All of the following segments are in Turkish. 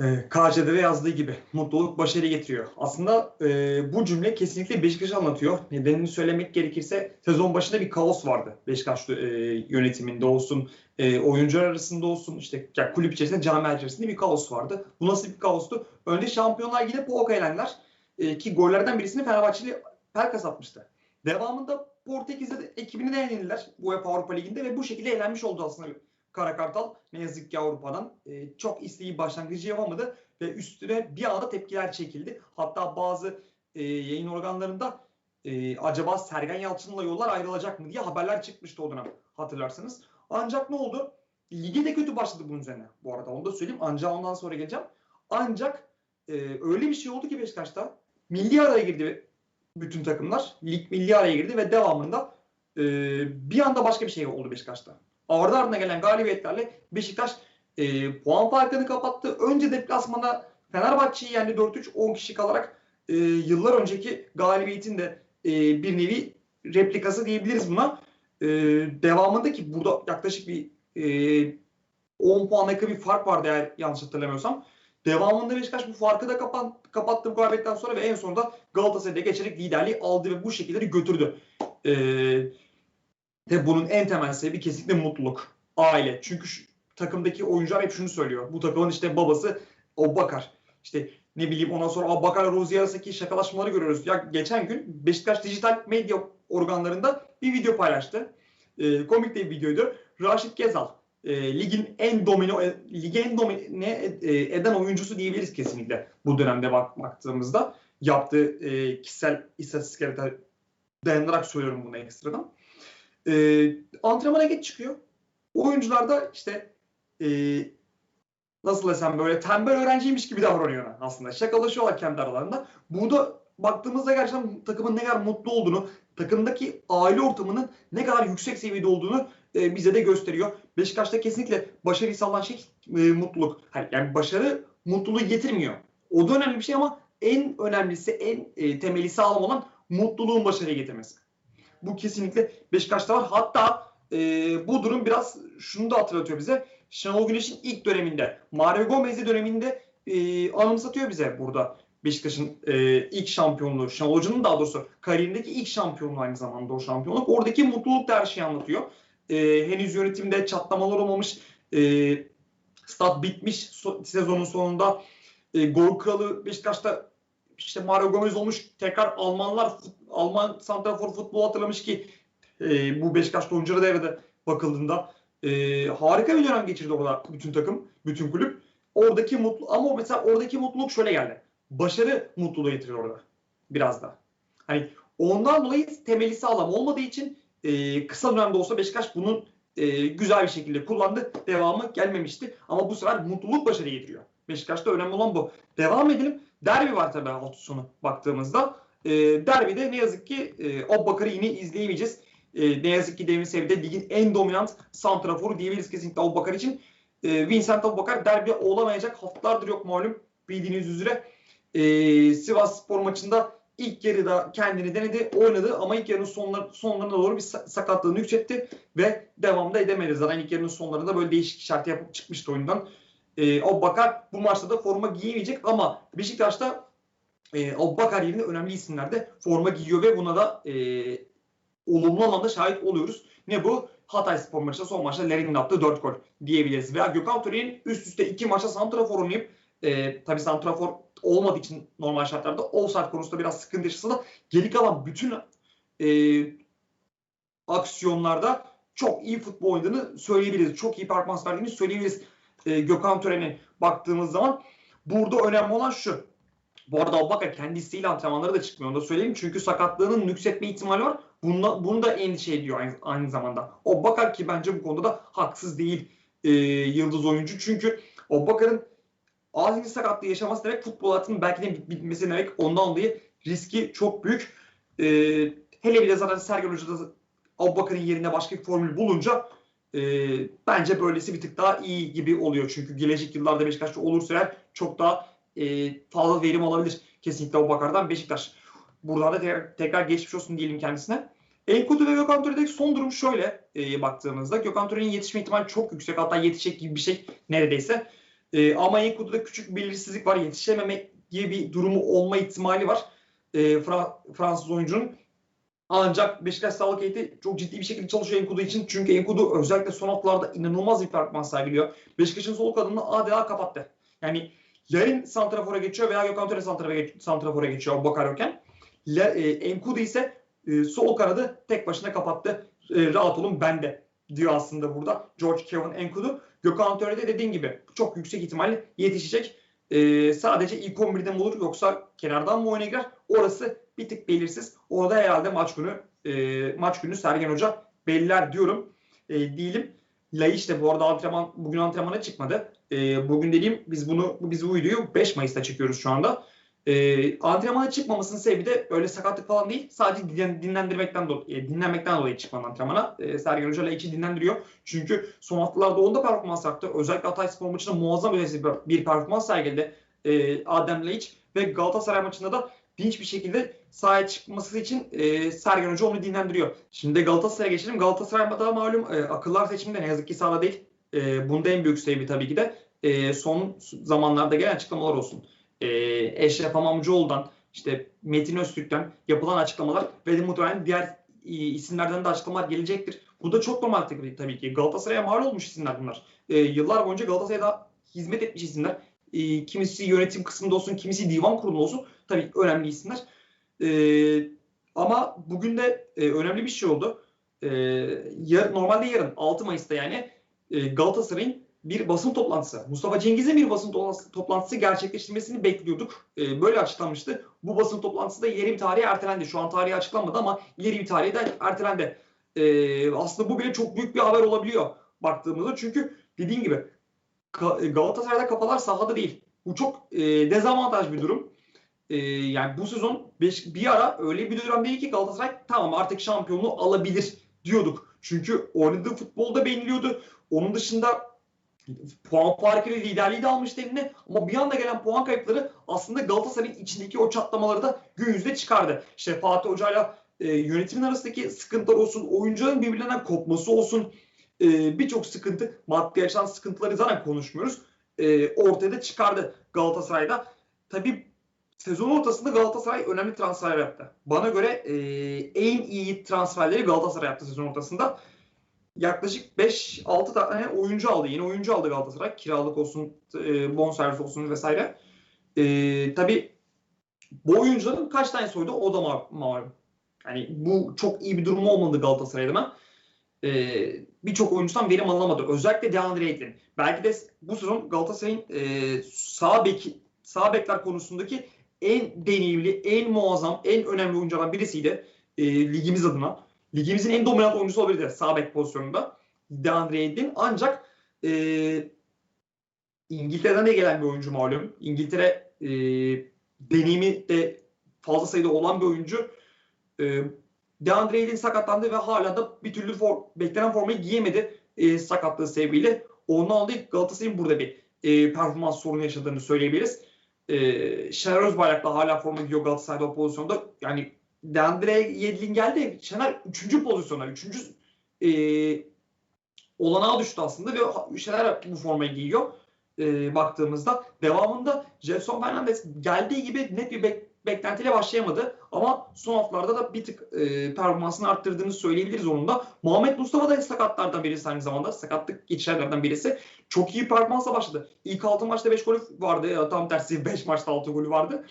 E, KC'de yazdığı gibi mutluluk başarı getiriyor. Aslında e, bu cümle kesinlikle Beşiktaş'ı anlatıyor. Nedenini söylemek gerekirse sezon başında bir kaos vardı. Beşiktaş e, yönetiminde olsun, e, oyuncular arasında olsun, işte yani kulüp içerisinde, camia içerisinde bir kaos vardı. Bu nasıl bir kaostu? Önce Şampiyonlar Ligi'de Poğuk elenler e, ki gollerden birisini Fenerbahçeli Pelkas atmıştı. Devamında Portekiz'de ekibini de yenildiler UEFA Avrupa Ligi'nde ve bu şekilde eğlenmiş oldu aslında Kara Kartal ne yazık ki Avrupa'dan e, çok istediği başlangıcı yapamadı ve üstüne bir anda tepkiler çekildi. Hatta bazı e, yayın organlarında e, acaba Sergen Yalçın'la yollar ayrılacak mı diye haberler çıkmıştı o dönem hatırlarsanız. Ancak ne oldu? Ligi de kötü başladı bunun üzerine. Bu arada onu da söyleyeyim. Ancak ondan sonra geleceğim. Ancak e, öyle bir şey oldu ki Beşiktaş'ta milli araya girdi bütün takımlar. Lig milli araya girdi ve devamında e, bir anda başka bir şey oldu Beşiktaş'ta ardı ardına gelen galibiyetlerle Beşiktaş e, puan farkını kapattı. Önce deplasmana Fenerbahçe'yi yendi 4-3 10 kişi kalarak e, yıllar önceki galibiyetin de e, bir nevi replikası diyebiliriz buna. E, devamında ki burada yaklaşık bir e, 10 puan yakın bir fark vardı eğer yanlış hatırlamıyorsam. Devamında Beşiktaş bu farkı da kapan, kapattı bu galibiyetten sonra ve en sonunda Galatasaray'da geçerek liderliği aldı ve bu şekilde götürdü. Eee ve bunun en temel sebebi kesinlikle mutluluk. Aile. Çünkü şu, takımdaki oyuncular hep şunu söylüyor. Bu takımın işte babası Bakar. İşte ne bileyim ondan sonra Bakar Rozi arasındaki şakalaşmaları görüyoruz. Ya geçen gün Beşiktaş dijital medya organlarında bir video paylaştı. E, komik de bir videoydu. Raşit Gezal e, ligin en domine e, en domine e, eden oyuncusu diyebiliriz kesinlikle bu dönemde bak, baktığımızda yaptığı e, kişisel istatistiklere dayanarak söylüyorum bunu ekstradan. E, antrenmana geç çıkıyor. Oyuncular da işte e, nasıl desem böyle tembel öğrenciymiş gibi davranıyor aslında. Şakalaşıyorlar kendi aralarında. Burada baktığımızda gerçekten takımın ne kadar mutlu olduğunu, takımdaki aile ortamının ne kadar yüksek seviyede olduğunu e, bize de gösteriyor. Beşiktaş'ta kesinlikle başarıyı sağlayan şey e, mutluluk. Yani başarı mutluluğu getirmiyor. O da önemli bir şey ama en önemlisi, en e, temeli sağlam olan mutluluğun başarıya getirmesi. Bu kesinlikle Beşiktaş'ta var. Hatta e, bu durum biraz şunu da hatırlatıyor bize. Şenol Güneş'in ilk döneminde, Mario Gomez'i döneminde e, anımsatıyor bize burada. Beşiktaş'ın e, ilk şampiyonluğu, Şenol Hoca'nın daha doğrusu kariyerindeki ilk şampiyonluğu aynı zamanda o şampiyonluk. Oradaki mutluluk da her şeyi anlatıyor. E, henüz yönetimde çatlamalar olmamış, e, stat bitmiş so, sezonun sonunda. E, gol kralı Beşiktaş'ta işte Mario Gomez olmuş. Tekrar Almanlar Alman santrafor futbol hatırlamış ki e, bu Beşiktaş'ta oyunculara devrede bakıldığında e, harika bir dönem geçirdi orada bütün takım, bütün kulüp. Oradaki mutlu ama mesela oradaki mutluluk şöyle geldi. Başarı mutluluğu getiriyor orada biraz da. Hani ondan dolayı temeli sağlam olmadığı için e, kısa dönemde olsa Beşiktaş bunun e, güzel bir şekilde kullandı. Devamı gelmemişti. Ama bu sefer mutluluk başarı getiriyor. Beşiktaş'ta önemli olan bu. Devam edelim. Derbi var tabii hafta sonu baktığımızda. E, derbide ne yazık ki e, Abbakar'ı yine izleyemeyeceğiz. E, ne yazık ki demin seviyede ligin en dominant santraforu diyebiliriz kesinlikle Abbakar için. E, Vincent Abbakar derbi olamayacak. Haftalardır yok malum bildiğiniz üzere. E, Sivas Spor maçında ilk yarıda kendini denedi, oynadı ama ilk yarının sonlar, sonlarına doğru bir sakatlığını yükseltti ve devamda edemedi. Zaten ilk yarının sonlarında böyle değişik işareti yapıp çıkmıştı oyundan. E, Abbakar bu maçta da forma giyemeyecek ama Beşiktaş'ta e, Abbakar yerine önemli isimler de forma giyiyor ve buna da e, olumlu anlamda şahit oluyoruz. Ne bu? Hatay Spor maçında son maçta Lerin'in attığı 4 gol diyebiliriz. Veya Gökhan Töre'nin üst üste 2 maçta santrafor oynayıp e, tabii santrafor olmadığı için normal şartlarda offside konusunda biraz sıkıntı yaşasa da geri kalan bütün e, aksiyonlarda çok iyi futbol oynadığını söyleyebiliriz. Çok iyi performans verdiğini söyleyebiliriz e, Gökhan Tören'e baktığımız zaman. Burada önemli olan şu. Bu arada Abubakar kendi isteğiyle antrenmanlara da çıkmıyor. Onu da söyleyeyim. Çünkü sakatlığının nüksetme ihtimali var. Bunda, bunu da endişe ediyor aynı, aynı zamanda. Abubakar ki bence bu konuda da haksız değil e, yıldız oyuncu. Çünkü Abubakar'ın ağzını sakatlığı yaşaması demek futbol hayatının belki de bitmesi demek. Ondan dolayı riski çok büyük. E, hele bir de zaten Sergen Hoca da Abubakar'ın yerine başka bir formül bulunca e, bence böylesi bir tık daha iyi gibi oluyor. Çünkü gelecek yıllarda Beşiktaş'ta olursa eğer çok daha e, fazla verim alabilir. Kesinlikle o bakardan Beşiktaş. Burada da tekrar, tekrar geçmiş olsun diyelim kendisine. Enkudu ve Gökhan Töre'deki son durum şöyle e, baktığımızda. Gökhan Töre'nin yetişme ihtimali çok yüksek. Hatta yetişecek gibi bir şey neredeyse. E, ama Enkudu'da küçük bir belirsizlik var. Yetişememek gibi bir durumu olma ihtimali var. E, Fra Fransız oyuncunun. Ancak Beşiktaş sağlık heyeti çok ciddi bir şekilde çalışıyor Enkudu için. Çünkü Enkudu özellikle son haftalarda inanılmaz bir performans sergiliyor. Beşiktaş'ın sol kanadını adeta kapattı. Yani yarın Santrafor'a geçiyor veya Gökhan Töre Santrafor'a geçiyor Bakar Öken. E, Enkudu ise e, sol kanadı tek başına kapattı. E, rahat olun bende diyor aslında burada George Kevin Enkudu. Gökhan Töre de dediğin gibi çok yüksek ihtimalle yetişecek. E, sadece ilk 11'de mi olur yoksa kenardan mı oyuna girer? Orası bir tık belirsiz. Orada herhalde maç günü e, maç günü Sergen Hoca belirler diyorum. E, değilim. Laiş de bu arada antrenman bugün antrenmana çıkmadı. E, bugün dediğim biz bunu biz bu videoyu 5 Mayıs'ta çekiyoruz şu anda. E, antrenmana çıkmamasının sebebi de öyle sakatlık falan değil. Sadece dinlen, dinlendirmekten dolayı, e, dinlenmekten dolayı çıkmadı antrenmana. E, Sergen Hoca Laiç'i dinlendiriyor. Çünkü son haftalarda onda performans yaptı. Özellikle Hatay Spor maçında muazzam bir, bir performans sergiledi e, Adem Laiç. Ve Galatasaray maçında da dinç bir şekilde sahaya çıkması için e, Sergen Hoca onu dinlendiriyor. Şimdi Galatasaray'a geçelim. Galatasaray daha malum e, akıllar seçiminde ne yazık ki sahada değil. E, bunda en büyük sebebi tabii ki de e, son zamanlarda gelen açıklamalar olsun. E, Eşref Amamcıoğlu'dan işte Metin Öztürk'ten yapılan açıklamalar ve de muhtemelen diğer e, isimlerden de açıklamalar gelecektir. Bu da çok normal tabii, ki. Galatasaray'a mal olmuş isimler bunlar. E, yıllar boyunca Galatasaray'da hizmet etmiş isimler. E, kimisi yönetim kısmında olsun, kimisi divan kurulu olsun. Tabii önemli isimler. E, ama bugün de e, önemli bir şey oldu. E, yar, normalde yarın 6 Mayıs'ta yani e, Galatasaray'ın bir basın toplantısı, Mustafa Cengiz'in bir basın toplantısı gerçekleştirmesini bekliyorduk. E, böyle açıklanmıştı. Bu basın toplantısı da ileri bir tarihe ertelendi. Şu an tarihi açıklanmadı ama ileri bir tarihe de ertelendi. E, aslında bu bile çok büyük bir haber olabiliyor baktığımızda. Çünkü dediğim gibi Galatasaray'da kafalar sahada değil. Bu çok e, dezavantaj bir durum. E, yani bu sezon beş, bir ara öyle bir dönem değil ki Galatasaray tamam artık şampiyonluğu alabilir diyorduk. Çünkü oynadığı futbolda beğeniliyordu. Onun dışında puan farkıyla liderliği de almıştı eline ama bir anda gelen puan kayıpları aslında Galatasaray'ın içindeki o çatlamaları da gün yüzüne çıkardı. İşte Fatih Hoca'yla e, yönetimin arasındaki sıkıntılar olsun, oyuncuların birbirlerinden kopması olsun, e, birçok sıkıntı, maddi yaşanan sıkıntıları zaten konuşmuyoruz. E, ortaya da çıkardı Galatasaray'da. Tabii sezon ortasında Galatasaray önemli transfer yaptı. Bana göre e, en iyi transferleri Galatasaray yaptı sezon ortasında. Yaklaşık 5-6 tane oyuncu aldı. Yeni oyuncu aldı Galatasaray. Kiralık olsun, e, bonservis olsun vesaire. E, tabii bu oyuncuların kaç tane soydu o da malum. Yani bu çok iyi bir durum olmadı Galatasaray'da ben. E, Birçok oyuncudan verim alınamadı. Özellikle DeAndre Ayton. Belki de bu sezon Galatasaray'ın e, sağ bek sağ bekler konusundaki en deneyimli, en muazzam, en önemli oyunculardan birisiydi e, ligimiz adına. Ligimizin en dominant oyuncusu olabilirdi sağ bek pozisyonunda. DeAndre Ayton. Ancak e, İngiltere'den de gelen bir oyuncu malum. İngiltere e, deneyimi de fazla sayıda olan bir oyuncu. E, DeAndre Ayton sakatlandı ve hala da bir türlü for, beklenen formayı giyemedi e, sakatlığı sebebiyle. Ondan dolayı Galatasaray'ın burada bir e, performans sorunu yaşadığını söyleyebiliriz. E, Şener Özbayrak'la hala forma giyiyor Galatasaray'da o pozisyonda. Yani Deandre Yedlin geldi. Şener 3. pozisyona, 3. E, olanağa düştü aslında ve Şener bu formayı giyiyor e, baktığımızda. Devamında Jason Fernandez geldiği gibi net bir bek beklentiyle başlayamadı. Ama son haftalarda da bir tık e, performansını arttırdığını söyleyebiliriz onun da. Muhammed Mustafa da sakatlardan birisi aynı zamanda. Sakatlık geçirenlerden birisi. Çok iyi performansla başladı. İlk 6 maçta 5 golü vardı. Ya, tam tersi 5 maçta 6 golü vardı.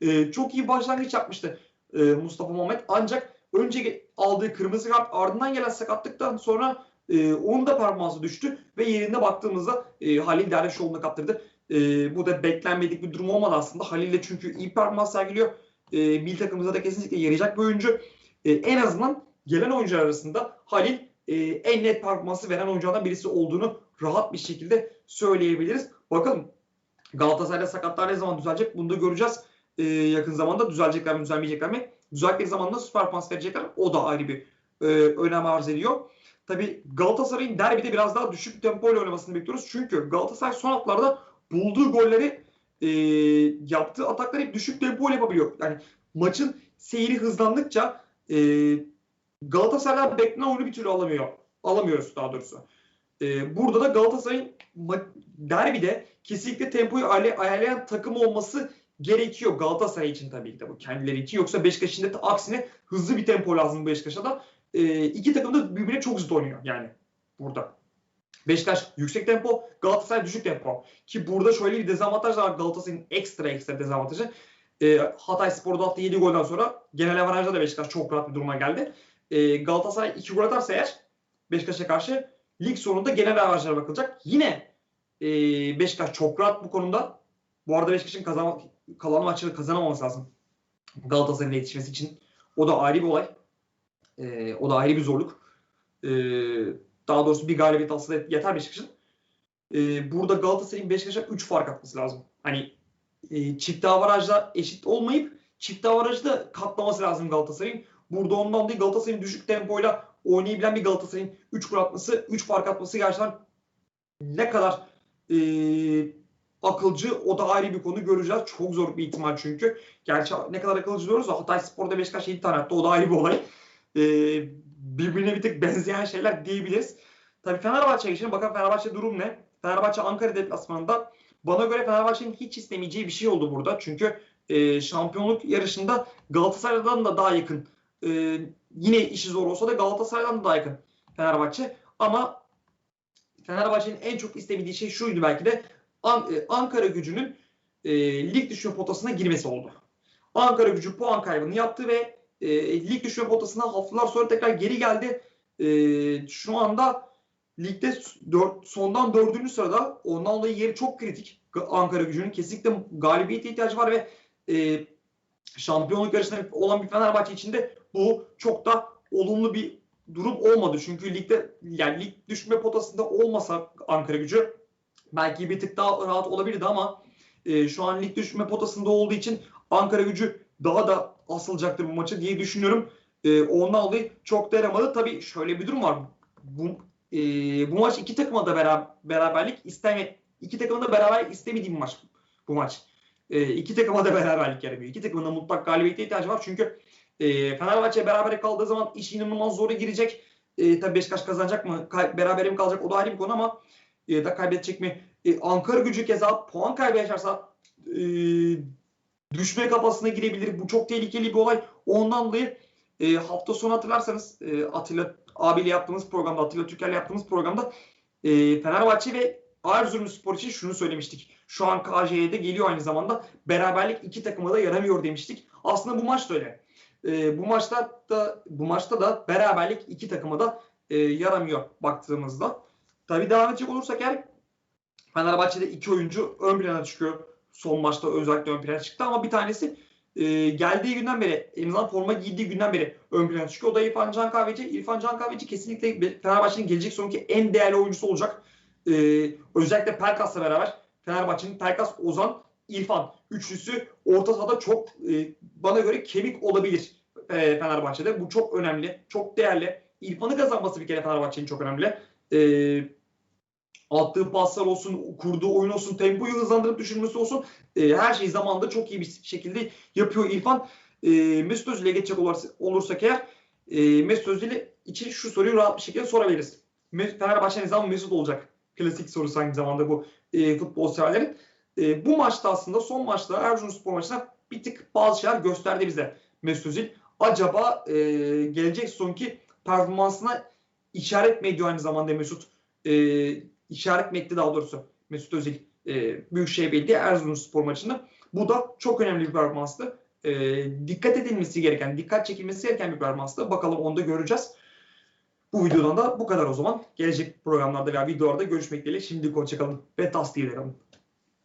E, çok iyi başlangıç yapmıştı e, Mustafa Muhammed. Ancak önce aldığı kırmızı kart ardından gelen sakatlıktan sonra e, onun da performansı düştü ve yerinde baktığımızda e, Halil Dervişoğlu'na kaptırdı. E, bu da beklenmedik bir durum olmadı aslında. Halil de çünkü iyi performans sergiliyor. E, milli takımımıza da kesinlikle yarayacak bir oyuncu. E, en azından gelen oyuncular arasında Halil e, en net performansı veren oyunculardan birisi olduğunu rahat bir şekilde söyleyebiliriz. Bakalım Galatasaray'da sakatlar ne zaman düzelecek bunu da göreceğiz. E, yakın zamanda düzelecekler mi düzelmeyecekler mi? Düzeldikleri zaman nasıl performans verecekler o da ayrı bir e, önem arz ediyor. Tabi Galatasaray'ın derbide biraz daha düşük tempo ile oynamasını bekliyoruz. Çünkü Galatasaray son haftalarda bulduğu golleri e, yaptığı atakları hep düşük tempo yapabiliyor. Yani maçın seyri hızlandıkça e, Galatasaray'dan beklenen oyunu bir türlü alamıyor. Alamıyoruz daha doğrusu. E, burada da Galatasaray'ın derbide kesinlikle tempoyu ayarlay- ayarlayan takım olması gerekiyor Galatasaray için tabii ki de bu kendileri için. Yoksa Beşiktaş'ın da aksine hızlı bir tempo lazım Beşiktaş'a da. E, iki takım da birbirine çok zıt oynuyor yani burada. Beşiktaş yüksek tempo, Galatasaray düşük tempo. Ki burada şöyle bir dezavantaj var Galatasaray'ın ekstra ekstra dezavantajı. E, Hatay Spor'da attığı 7 golden sonra genel avarajda da Beşiktaş çok rahat bir duruma geldi. E, Galatasaray 2 gol atarsa eğer Beşiktaş'a karşı lig sonunda genel avarajlara bakılacak. Yine e, Beşiktaş çok rahat bu konuda. Bu arada Beşiktaş'ın kazan, kalan maçları kazanamaması lazım. Galatasaray'ın yetişmesi için. O da ayrı bir olay. E, o da ayrı bir zorluk. E, daha doğrusu bir galibiyet alsa yeter Beşiktaş'ın. E, burada Galatasaray'ın Beşiktaş'a 3 fark atması lazım. Hani e, çift avarajda eşit olmayıp çift avarajı da katlaması lazım Galatasaray'ın. Burada ondan dolayı Galatasaray'ın düşük tempoyla oynayabilen bir Galatasaray'ın 3 gol atması, 3 fark atması gerçekten ne kadar e, akılcı o da ayrı bir konu göreceğiz. Çok zor bir ihtimal çünkü. Gerçi ne kadar akılcı diyoruz da Hatay Spor'da Beşiktaş 7 tane attı. O da ayrı bir olay. E, birbirine bir tık benzeyen şeyler diyebiliriz. Tabii Fenerbahçe'ye geçelim. Bakalım Fenerbahçe durum ne? Fenerbahçe Ankara deplasmanında bana göre Fenerbahçe'nin hiç istemeyeceği bir şey oldu burada. Çünkü e, şampiyonluk yarışında Galatasaray'dan da daha yakın. E, yine işi zor olsa da Galatasaray'dan da daha yakın Fenerbahçe. Ama Fenerbahçe'nin en çok istemediği şey şuydu belki de An- e, Ankara gücünün e, lig düşme potasına girmesi oldu. Ankara gücü puan kaybını yaptı ve e, lig düşme potasına haftalar sonra tekrar geri geldi. E, şu anda ligde dört, sondan dördüncü sırada. Ondan dolayı yeri çok kritik. Ankara gücünün kesinlikle galibiyete ihtiyacı var ve e, şampiyonluk yarışında olan bir Fenerbahçe için de bu çok da olumlu bir durum olmadı. Çünkü ligde yani lig düşme potasında olmasa Ankara gücü belki bir tık daha rahat olabilirdi ama e, şu an lig düşme potasında olduğu için Ankara gücü daha da asılacaktır bu maçı diye düşünüyorum. E, ondan dolayı çok da yaramadı. Tabii şöyle bir durum var. Bu, e, bu maç iki takıma da beraber, beraberlik isteme iki takıma da beraberlik istemediği bir maç bu maç. E, iki takıma da beraberlik yaramıyor. İki takımın da mutlak galibiyete ihtiyacı var. Çünkü e, Fenerbahçe beraber kaldığı zaman iş inanılmaz zora girecek. E, tabii Beşiktaş kazanacak mı? Kay, beraber mi kalacak? O da ayrı bir konu ama e, da kaybedecek mi? E, Ankara gücü keza puan kaybı yaşarsa e, düşme kafasına girebilir. Bu çok tehlikeli bir olay. Ondan dolayı e, hafta sonu hatırlarsanız e, Atilla abiyle yaptığımız programda, Atilla Türker'le yaptığımız programda e, Fenerbahçe ve Erzurumspor için şunu söylemiştik. Şu an KJ'de geliyor aynı zamanda. Beraberlik iki takıma da yaramıyor demiştik. Aslında bu maç da öyle. E, bu maçta da bu maçta da beraberlik iki takıma da e, yaramıyor baktığımızda. Tabii devam edecek olursak eğer Fenerbahçe'de iki oyuncu ön plana çıkıyor. Son maçta özellikle ön plana çıktı ama bir tanesi e, geldiği günden beri, en azından forma giydiği günden beri ön plana çıkıyor. O da İrfan Can Kahveci. İrfan Can Kahveci kesinlikle Fenerbahçe'nin gelecek sonraki en değerli oyuncusu olacak. E, özellikle Pelkas'la beraber Fenerbahçe'nin Pelkas, Ozan, İrfan üçlüsü orta sahada çok e, bana göre kemik olabilir e, Fenerbahçe'de. Bu çok önemli, çok değerli. İrfan'ı kazanması bir kere Fenerbahçe'nin çok önemli. E, attığı paslar olsun, kurduğu oyun olsun, tempoyu hızlandırıp düşürmesi olsun. E, her şeyi zamanında çok iyi bir şekilde yapıyor İrfan. E, Mesut Özil'e geçecek olursa, olursak eğer e, Mesut Özil için şu soruyu rahat bir şekilde sorabiliriz. Fenerbahçe ne zaman Mesut olacak? Klasik sorusu aynı zamanda bu e, futbol severlerin. E, bu maçta aslında son maçta Erzurumspor maçında bir tık bazı şeyler gösterdi bize Mesut Özil. Acaba e, gelecek sonki performansına işaret mi ediyor aynı zamanda Mesut? E, işaret mi etti daha doğrusu Mesut Özil e, Büyükşehir Belediye Erzurumspor maçında. Bu da çok önemli bir performanstı. E, dikkat edilmesi gereken, dikkat çekilmesi gereken bir performanstı. Bakalım onu da göreceğiz. Bu videodan da bu kadar o zaman. Gelecek programlarda veya videolarda görüşmek dileğiyle. Şimdi hoşçakalın ve tas diyelim.